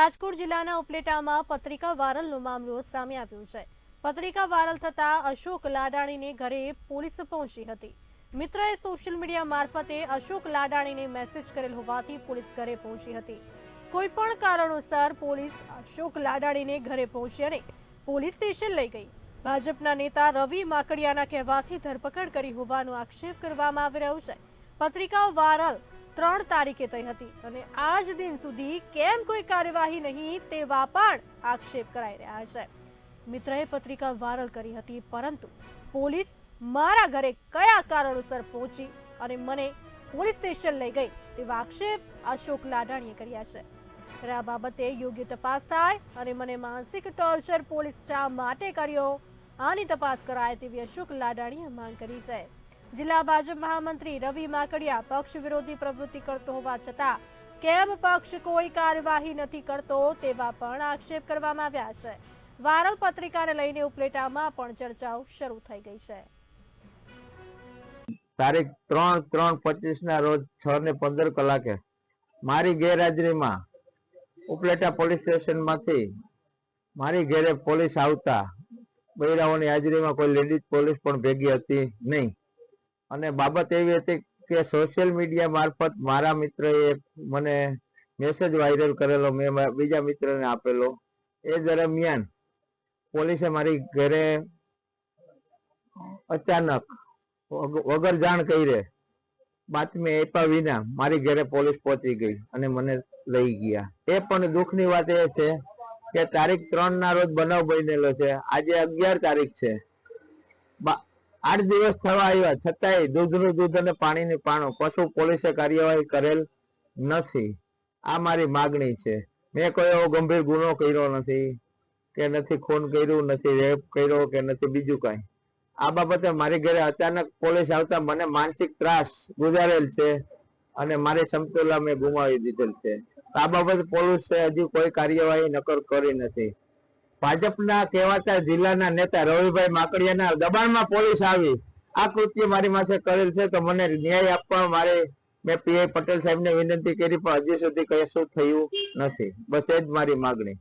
રાજકોટ જિલ્લાના ઉપલેટામાં પત્રિકા વાયરલનો મામલો સામે આવ્યો છે. પત્રિકા વાયરલ થતા અશોક લાડાણીને ઘરે પોલીસ પહોંચી હતી. મિત્રએ સોશિયલ મીડિયા મારફતે અશોક લાડાણીને મેસેજ કરેલ હોવાથી પોલીસ ઘરે પહોંચી હતી. કોઈ પણ કારણોસર પોલીસ અશોક લાડાણીને ઘરે પહોંચી અને પોલીસ સ્ટેશન લઈ ગઈ. ભાજપના નેતા રવિ માકડિયાના કહેવાથી ધરપકડ કરી હોવાનો આક્ષેપ કરવામાં આવી રહ્યો છે. પત્રિકા વાયરલ ત્રણ તારીખે થઈ હતી અને આજ દિન સુધી કેમ કોઈ કાર્યવાહી નહીં તેવા પણ આક્ષેપ કરાઈ રહ્યા છે. મિત્રએ પત્રિકા વાયરલ કરી હતી, પરંતુ પોલીસ મારા ઘરે કયા કારણોસર પહોંચી અને મને પોલીસ સ્ટેશન લઈ ગઈ તેવા આક્ષેપ અશોક લાડાણીએ કર્યા છે. ત્યારે આ બાબતે યોગ્ય તપાસ થાય અને મને માનસિક ટોર્ચર પોલીસ શા માટે કર્યો, આની તપાસ કરાય તેવી અશોક લાડાણીએ માંગ કરી છે. જિલ્લા ભાજપ મહામંત્રી રવિ માકડિયા પક્ષ વિરોધી પ્રવૃત્તિ કરતો હોવા છતાં કેમ પક્ષ કોઈ કાર્યવાહી નથી કરતો તેવા પણ આક્ષેપ કરવામાં આવ્યા છે. વાયરલ પત્રિકાને લઈને ઉપલેટામાં પણ ચર્ચાઓ શરૂ થઈ ગઈ છે. તારીખ ત્રણ ત્રણ પચીસ ના રોજ છ ને પંદર કલાકે મારી ગેરહાજરીમાં ઉપલેટા પોલીસ સ્ટેશનમાંથી મારી ઘેરે પોલીસ આવતા બૈરાઓની હાજરીમાં કોઈ લેડીઝ પોલીસ પણ ભેગી હતી નહીં. અને બાબત એવી હતી કે સોશિયલ મીડિયા મારફત મારા મિત્રએ મને મેસેજ વાયરલ કરેલો, મેં બીજા મિત્રને આપેલો. એ દરમિયાન પોલીસે મારી ઘરે અચાનક વગર જાણ કરે બાતમી આપ્યા વિના મારી ઘરે પોલીસ પહોંચી ગઈ અને મને લઈ ગયા. એ પણ દુઃખની વાત એ છે કે તારીખ ત્રણ ના રોજ બનાવ બનેલો છે. આજે અગિયાર તારીખ છે. આઠ દિવસ થવા આવ્યા. છતાંય દૂધનું દૂધ અને પાણીની પાણું કશું પોલીસે કાર્યવાહી કરેલ નથી. આ મારી માગણી છે. મેં કોઈ એવો ગંભીર ગુનો કર્યો નથી કે નથી ખૂન કર્યું, નથી રેપ કર્યો કે નથી બીજું કઈ. આ બાબતે મારી ઘરે અચાનક પોલીસ આવતા મને માનસિક ત્રાસ ગુજારેલ છે અને મારી સમતુલા મેં ગુમાવી દીધેલ છે. આ બાબતે પોલીસે હજી કોઈ કાર્યવાહી નકર કરી નથી. ભાજપના કહેવાતા જિલ્લાના નેતા રવિભાઈ માકડિયાના દબાણમાં પોલીસ આવી. આ કૃત્ય મારી માથે કરેલ છે, તો મને ન્યાય આપવા મારે મેં પીઆઈ પટેલ સાહેબને વિનંતી કરી, પણ હજી સુધી કશું થયું નથી. બસ એ જ મારી માગણી.